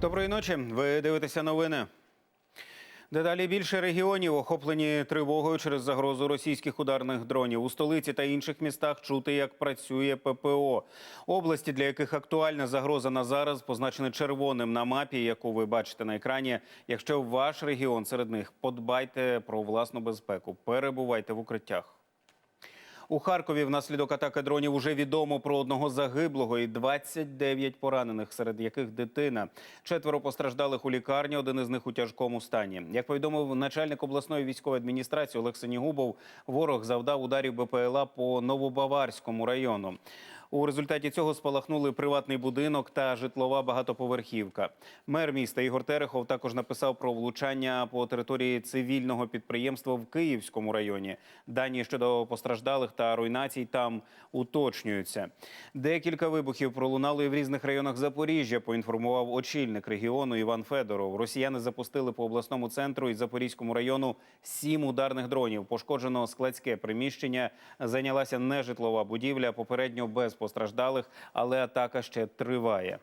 Доброї ночі. Ви дивитеся новини. Дедалі більше регіонів охоплені тривогою через загрозу російських ударних дронів. У столиці та інших містах чути, як працює ППО. Області, для яких актуальна загроза на зараз, позначені червоним на мапі, яку ви бачите на екрані. Якщо ваш регіон серед них, подбайте про власну безпеку, перебувайте в укриттях. У Харкові внаслідок атаки дронів уже відомо про одного загиблого і 29 поранених, серед яких дитина. Четверо постраждалих у лікарні, один із них у тяжкому стані. Як повідомив начальник обласної військової адміністрації Олексій Нігубов, ворог завдав ударів БПЛА по Новобаварському району. У результаті цього спалахнули приватний будинок та житлова багатоповерхівка. Мер міста Ігор Терехов також написав про влучання по території цивільного підприємства в Київському районі. Дані щодо постраждалих та руйнацій там уточнюються. Декілька вибухів пролунали в різних районах Запоріжжя. Поінформував очільник регіону Іван Федоров. Росіяни запустили по обласному центру і Запорізькому району сім ударних дронів. Пошкоджено складське приміщення. Зайнялася нежитлова будівля. Попередньо без постраждалих, але атака ще триває.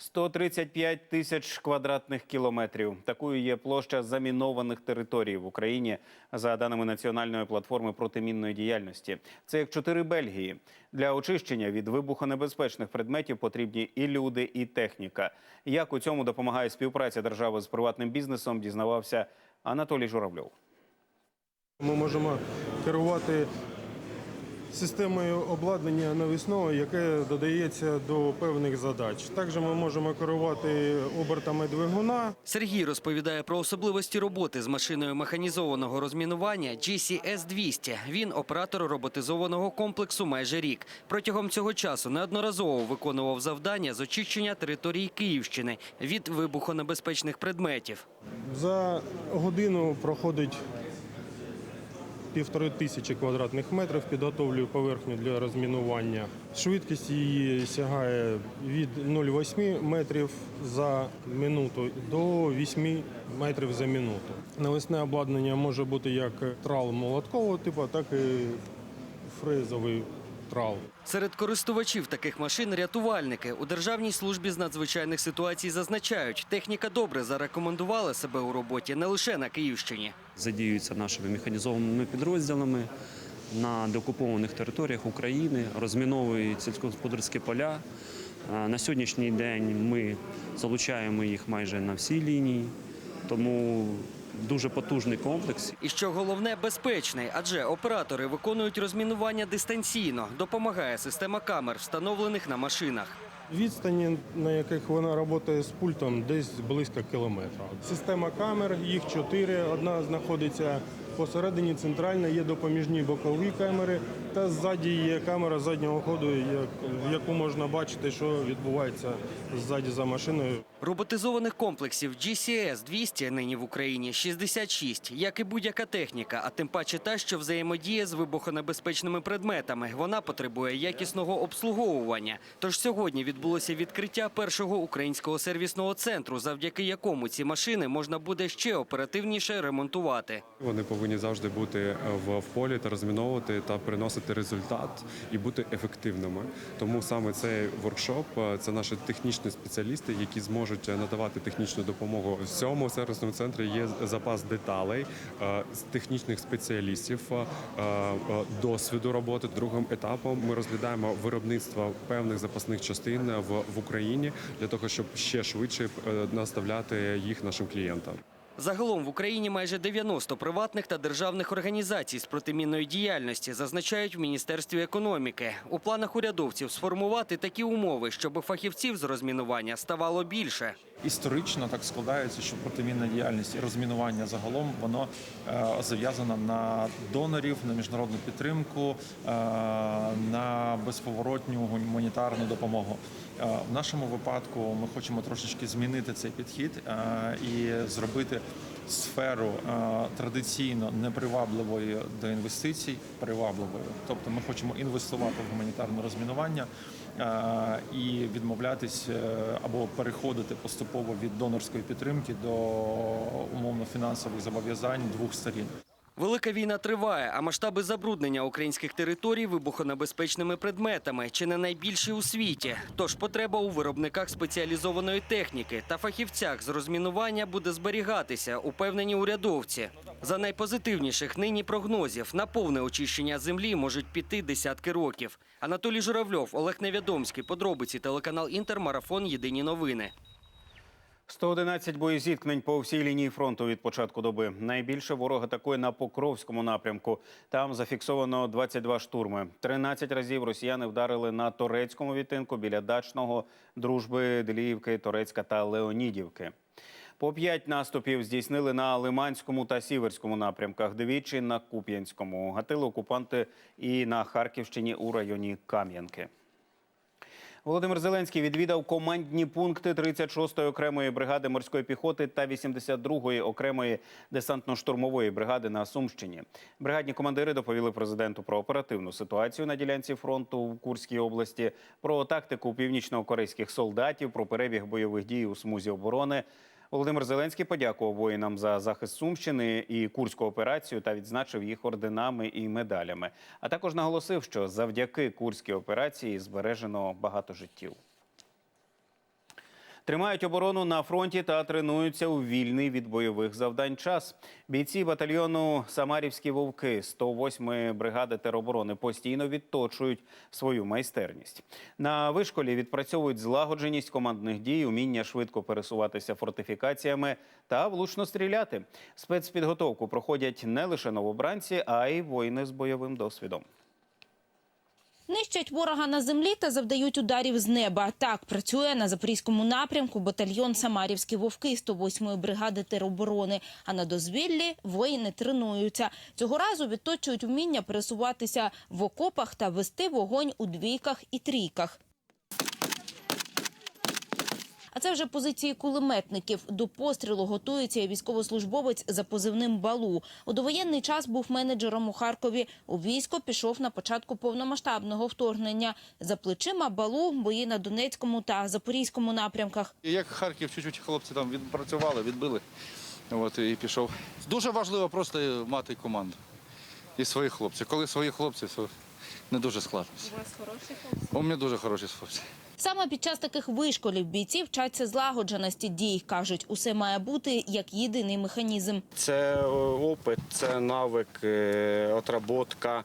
135 тисяч квадратних кілометрів. Такою є площа замінованих територій в Україні за даними національної платформи протимінної діяльності. Це як чотири Бельгії. Для очищення від вибухонебезпечних предметів потрібні і люди, і техніка. Як у цьому допомагає співпраця держави з приватним бізнесом, дізнавався Анатолій Журавльов. Ми можемо керувати системою обладнання навісного, яке додається до певних задач. Також ми можемо керувати обертами двигуна. Сергій розповідає про особливості роботи з машиною механізованого розмінування GCS-200. Він оператор роботизованого комплексу майже рік. Протягом цього часу неодноразово виконував завдання з очищення території Київщини від вибухонебезпечних предметів. За годину проходить півтори тисячі квадратних метрів, підготовлюю поверхню для розмінування. Швидкість її сягає від 0,8 метрів за минуту до 8 метрів за минуту. Навесне обладнання може бути як трал молоткового типу, так і фрезовий трал. Серед користувачів таких машин рятувальники у Державній службі з надзвичайних ситуацій зазначають, техніка добре зарекомендувала себе у роботі не лише на Київщині. задіюються нашими механізованими підрозділами на деокупованих територіях України, розміновують сільськогосподарські поля. Е, На сьогоднішній день ми залучаємо їх майже на всі лінії, тому дуже потужний комплекс. І що головне, безпечний, адже оператори виконують розмінування дистанційно. Допомагає система камер, встановлених на машинах. Відстані, на яких вона працює з пультом, десь близько кілометра. Система камер, їх чотири. Одна знаходиться посередині, центральна, є допоміжні бокові камери, та ззаді є камера заднього ходу, в яку можна бачити, що відбувається ззаді за машиною. Роботизованих комплексів GCS-200 нині в Україні 66, як і будь-яка техніка, а тим паче та, що взаємодіє з вибухонебезпечними предметами. Вона потребує якісного обслуговування. Тож сьогодні відбулося відкриття першого українського сервісного центру, завдяки якому ці машини можна буде ще оперативніше ремонтувати. Вони повинні завжди бути в, в полі та розміновувати та приносити результат і бути ефективними. Тому саме цей воркшоп е, це наші технічні спеціалісти, які зможуть надавати технічну допомогу. В цьому сервісному центрі є запас деталей е, з технічних спеціалістів, е, е, досвіду роботи. Другим етапом ми розглядаємо виробництво певних запасних частин в, Україні для того, щоб ще швидше е, наставляти їх нашим клієнтам. Загалом в Україні майже 90 приватних та державних організацій з протимінної діяльності зазначають в Міністерстві економіки. У планах урядовців сформувати такі умови, щоб фахівців з розмінування ставало більше. Історично так складається, що протимінна діяльність і розмінування загалом воно е, зав'язано на донорів, на міжнародну підтримку, е, на безповоротню гуманітарну допомогу. Е, в нашому випадку ми хочемо трошечки змінити цей підхід і зробити сферу традиційно непривабливою до інвестицій привабливою. Тобто ми хочемо інвестувати в гуманітарне розмінування і відмовлятись е, або переходити поступово від донорської підтримки до умовно фінансових зобов'язань двох сторін. Велика війна триває, а масштаби забруднення українських територій вибухонебезпечними предметами чи не найбільші у світі. Тож потреба у виробниках спеціалізованої техніки та фахівцях з розмінування буде зберігатися, упевнені урядовці. За найпозитивніших нині прогнозів на повне очищення землі можуть піти десятки років. Анатолій Журавльов, Олег Невідомський, подробиці телеканал Інтер, марафон. Єдині новини. 111 боєзіткнень по всій лінії фронту від початку доби. Найбільше ворог атакує на Покровському напрямку. Там зафіксовано 22 штурми. 13 разів росіяни вдарили на турецькому відтинку біля дачного дружби Деліївки, Торецька та Леонідівки. По п'ять наступів здійснили на Лиманському та Сіверському напрямках, двічі на Куп'янському. Гатили окупанти і на Харківщині у районі Кам'янки. Володимир Зеленський відвідав командні пункти 36-ї окремої бригади морської піхоти та 82-ї окремої десантно-штурмової бригади на Сумщині. Бригадні командири доповіли президенту про оперативну ситуацію на ділянці фронту в Курській області, про тактику північно-корейських солдатів, про перебіг бойових дій у смузі оборони. Володимир Зеленський подякував воїнам за захист Сумщини і Курську операцію та відзначив їх орденами і медалями. А також наголосив, що завдяки Курській операції збережено багато життів. Тримають оборону на фронті та тренуються у вільний від бойових завдань час. Бійці батальйону Самарівські вовки 108-ї бригади тероборони постійно відточують свою майстерність. На вишколі відпрацьовують злагодженість командних дій, уміння швидко пересуватися фортифікаціями та влучно стріляти. Спецпідготовку проходять не лише новобранці, а й воїни з бойовим досвідом. Нищать ворога на землі та завдають ударів з неба. Так працює на запорізькому напрямку батальйон Самарівські вовки 108-ї бригади тероборони. А на дозвіллі воїни тренуються. Цього разу відточують вміння пересуватися в окопах та вести вогонь у двійках і трійках. А це вже позиції кулеметників. До пострілу готується і військовослужбовець за позивним Балу. У довоєнний час був менеджером у Харкові. У військо пішов на початку повномасштабного вторгнення. За плечима Балу бої на Донецькому та Запорізькому напрямках. Як Харків, чуть-чуть хлопці там відпрацювали, відбили. От і пішов. Дуже важливо просто мати команду і своїх хлопців. Коли свої хлопці, то не дуже складно. У вас хороші хлопці? У мене дуже хороші хлопці. Саме під час таких вишколів бійці вчаться злагодженості дій. кажуть, усе має бути як єдиний механізм. Це е, опит, це навик, е, отработка.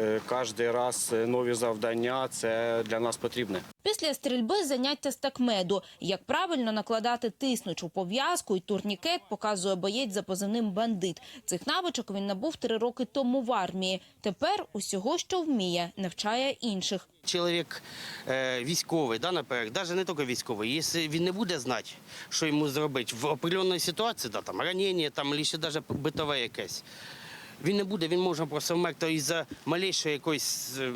е, Кожен раз нові завдання. Це для нас потрібне. Після стрільби заняття з такмеду. Як правильно накладати тиснучу пов'язку і турнікет показує боєць за позивним бандит. Цих навичок він набув три роки тому в армії. Тепер усього, що вміє, навчає інших. Чоловік е, військовий, да, навіть не тільки військовий, якщо він не буде знати, що йому зробити в определеній ситуації, да, там ранення, там, ще навіть битове якесь, він не буде, він може просто вмерти із-за малейшої якоїсь е,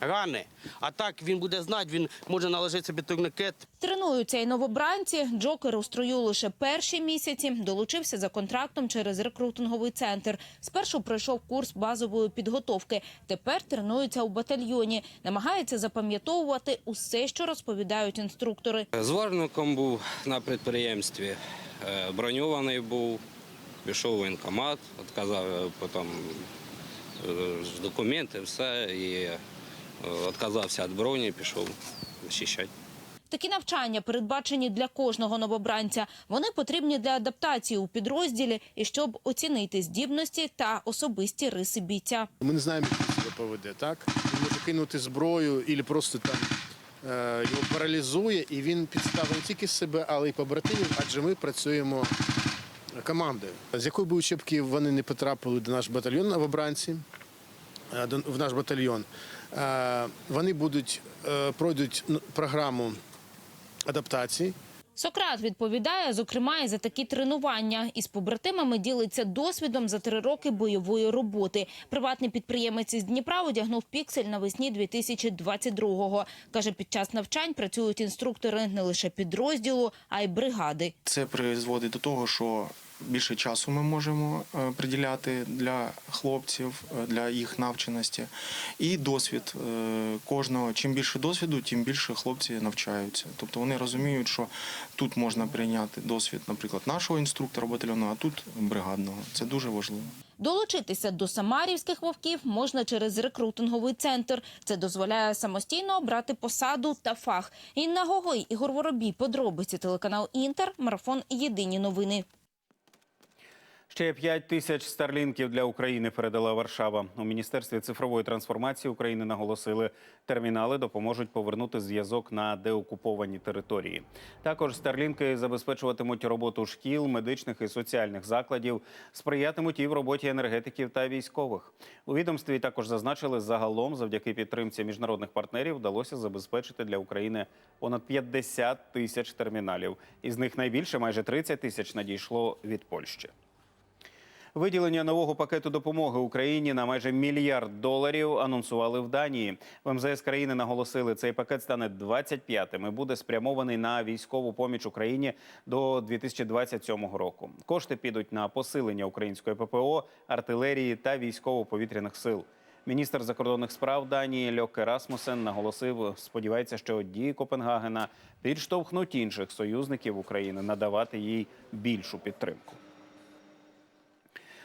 рани. А так він буде знати, він може наложити собі турникет, Тренуються і новобранці. Джокер у строю лише перші місяці. Долучився за контрактом через рекрутинговий центр. Спершу пройшов курс базової підготовки. Тепер тренується у батальйоні. Намагається запам'ятовувати усе, що розповідають інструктори. Зварником був на підприємстві, е, броньований був, пішов в воєнкомат, відказав е, потім е, документи, все, і відказався від броні, пішов захищати. Такі навчання передбачені для кожного новобранця. Вони потрібні для адаптації у підрозділі і щоб оцінити здібності та особисті риси бійця. Ми не знаємо, як себе поведе. Так він може кинути зброю, і просто там е, його паралізує, і він підставить не тільки себе, але й побратимів, адже ми працюємо командою. З якої би учебки вони не потрапили до наш батальйон новобранці, е, в наш батальйон, е, вони будуть е, пройдуть ну, програму адаптації. Сократ відповідає, зокрема, і за такі тренування. Із побратимами ділиться досвідом за три роки бойової роботи. Приватний підприємець із Дніпра одягнув піксель навесні 2022-го. Каже, під час навчань працюють інструктори не лише підрозділу, а й бригади. Це призводить до того, що більше часу ми можемо е, приділяти для хлопців, е, для їх навченості. І досвід е, кожного. Чим більше досвіду, тим більше хлопці навчаються. Тобто вони розуміють, що тут можна прийняти досвід, наприклад, нашого інструктора батальйону, а тут бригадного. Це дуже важливо. Долучитися до самарівських вовків можна через рекрутинговий центр. Це дозволяє самостійно обрати посаду та фах. Інна Гогой, Ігор Воробій, подробиці телеканал Інтер, марафон Єдині новини. Ще 5 тисяч старлінків для України передала Варшава. У міністерстві цифрової трансформації України наголосили, термінали допоможуть повернути зв'язок на деокуповані території. Також старлінки забезпечуватимуть роботу шкіл, медичних і соціальних закладів, сприятимуть і в роботі енергетиків та військових. У відомстві також зазначили, загалом завдяки підтримці міжнародних партнерів вдалося забезпечити для України понад 50 тисяч терміналів. Із них найбільше майже 30 тисяч надійшло від Польщі. Виділення нового пакету допомоги Україні на майже мільярд доларів анонсували в Данії. В МЗС країни наголосили, цей пакет стане 25-м і буде спрямований на військову поміч Україні до 2027 року. Кошти підуть на посилення української ППО, артилерії та військово-повітряних сил. Міністр закордонних справ Данії Льоке Расмусен наголосив, сподівається, що дії Копенгагена підштовхнуть інших союзників України надавати їй більшу підтримку.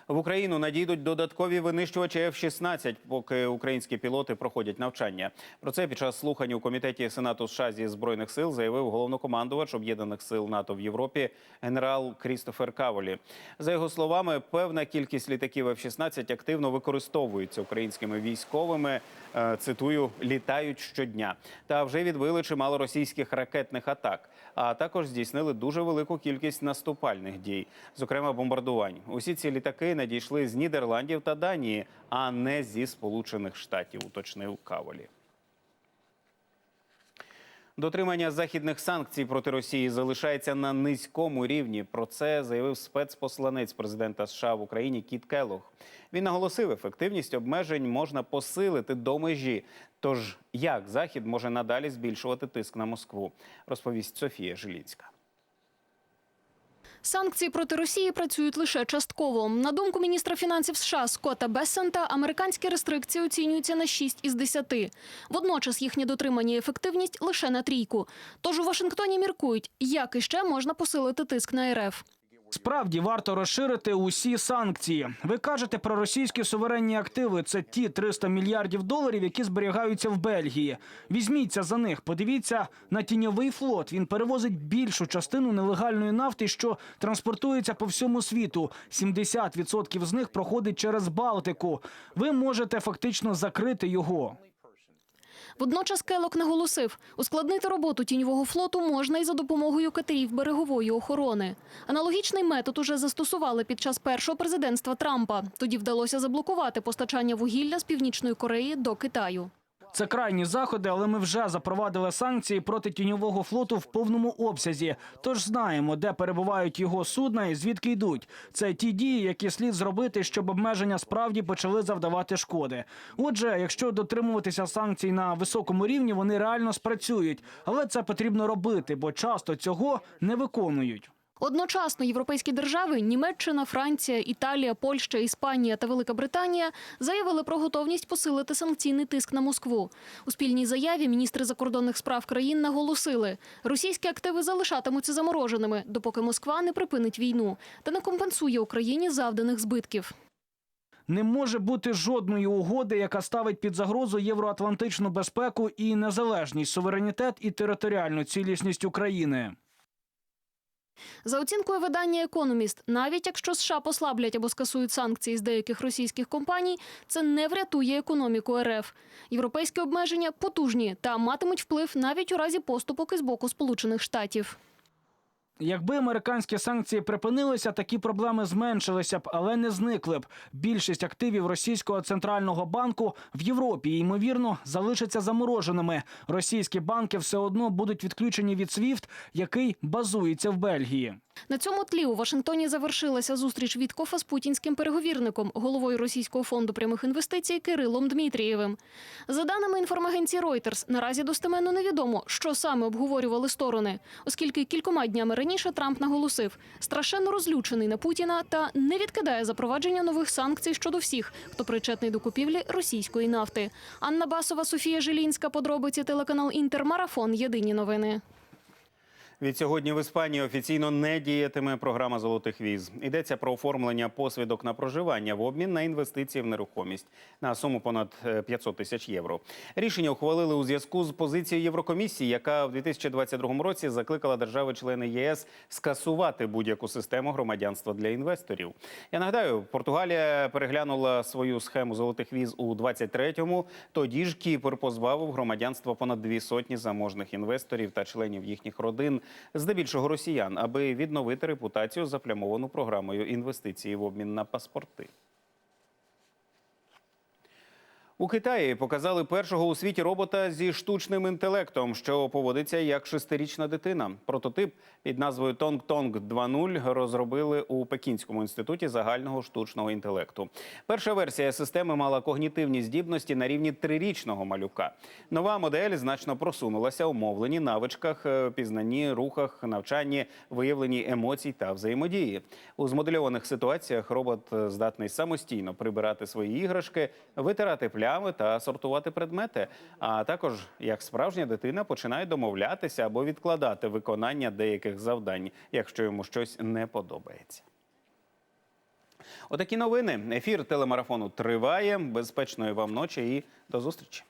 В Україну надійдуть додаткові винищувачі F-16, поки українські пілоти проходять навчання. Про це під час слухань у комітеті Сенату США зі збройних сил заявив головнокомандувач об'єднаних сил НАТО в Європі генерал Крістофер Каволі. За його словами, певна кількість літаків F-16 активно використовується українськими військовими. е, Цитую, літають щодня та вже відбили чимало російських ракетних атак. А також здійснили дуже велику кількість наступальних дій, зокрема бомбардувань. Усі ці літаки надійшли з Нідерландів та Данії, а не зі Сполучених Штатів, уточнив Каволі. Дотримання західних санкцій проти Росії залишається на низькому рівні. Про це заявив спецпосланець президента США в Україні Кіт Келлог. Він наголосив, ефективність обмежень можна посилити до межі. Тож як захід може надалі збільшувати тиск на Москву, розповість Софія Жилінська. Санкції проти Росії працюють лише частково. На думку міністра фінансів США Скотта Бессента, американські рестрикції оцінюються на 6 із 10. Водночас їхнє дотримання і ефективність лише на трійку. Тож у Вашингтоні міркують, як іще можна посилити тиск на РФ. Справді варто розширити усі санкції. Ви кажете про російські суверенні активи. Це ті 300 мільярдів доларів, які зберігаються в Бельгії. Візьміться за них. Подивіться на тіньовий флот. Він перевозить більшу частину нелегальної нафти, що транспортується по всьому світу. 70% з них проходить через Балтику. Ви можете фактично закрити його. Водночас Келок наголосив, ускладнити роботу тіньового флоту можна і за допомогою катерів берегової охорони. Аналогічний метод уже застосували під час першого президентства Трампа. Тоді вдалося заблокувати постачання вугілля з північної Кореї до Китаю. Це крайні заходи, але ми вже запровадили санкції проти тіньового флоту в повному обсязі. Тож знаємо, де перебувають його судна і звідки йдуть. Це ті дії, які слід зробити, щоб обмеження справді почали завдавати шкоди. Отже, якщо дотримуватися санкцій на високому рівні, вони реально спрацюють, але це потрібно робити, бо часто цього не виконують. Одночасно європейські держави Німеччина, Франція, Італія, Польща, Іспанія та Велика Британія заявили про готовність посилити санкційний тиск на Москву. У спільній заяві міністри закордонних справ країн наголосили, російські активи залишатимуться замороженими, допоки Москва не припинить війну та не компенсує Україні завданих збитків. Не може бути жодної угоди, яка ставить під загрозу євроатлантичну безпеку і незалежність, суверенітет і територіальну цілісність України. За оцінкою видання Економіст, навіть якщо США послаблять або скасують санкції з деяких російських компаній, це не врятує економіку РФ. Європейські обмеження потужні та матимуть вплив навіть у разі поступок із боку Сполучених Штатів. Якби американські санкції припинилися, такі проблеми зменшилися б, але не зникли б. Більшість активів російського центрального банку в Європі ймовірно залишаться замороженими. Російські банки все одно будуть відключені від SWIFT, який базується в Бельгії. На цьому тлі у Вашингтоні завершилася зустріч Віткофа з путінським переговірником, головою Російського фонду прямих інвестицій Кирилом Дмитрієвим. За даними інформагенції Reuters, наразі достеменно невідомо, що саме обговорювали сторони, оскільки кількома днями раніше Трамп наголосив, страшенно розлючений на Путіна та не відкидає запровадження нових санкцій щодо всіх, хто причетний до купівлі російської нафти. Анна Басова, Софія Жилінська, подробиці телеканал Інтер, Марафон. Єдині новини. Від сьогодні в Іспанії офіційно не діятиме програма золотих віз. Йдеться про оформлення посвідок на проживання в обмін на інвестиції в нерухомість на суму понад е, 500 тисяч євро. Рішення ухвалили у зв'язку з позицією Єврокомісії, яка в 2022 році закликала держави-члени ЄС скасувати будь-яку систему громадянства для інвесторів. Я нагадаю, Португалія переглянула свою схему золотих віз у 23-му. Тоді ж Кіпр позбавив громадянства понад дві сотні заможних інвесторів та членів їхніх родин, здебільшого росіян, аби відновити репутацію заплямовану програмою інвестиції в обмін на паспорти. У Китаї показали першого у світі робота зі штучним інтелектом, що поводиться як шестирічна дитина. Прототип під назвою Тонг Тонг 2.0 розробили у Пекінському інституті загального штучного інтелекту. Перша версія системи мала когнітивні здібності на рівні трирічного малюка. Нова модель значно просунулася у мовленні, навичках, е, пізнанні, рухах, навчанні, виявленні емоцій та взаємодії. У змодельованих ситуаціях робот е, здатний самостійно прибирати свої іграшки, витирати плями та сортувати предмети. А також, як справжня дитина, починає домовлятися або відкладати виконання деяких завдань, якщо йому щось не подобається. Отакі новини. Ефір телемарафону триває. Безпечної вам ночі і до зустрічі.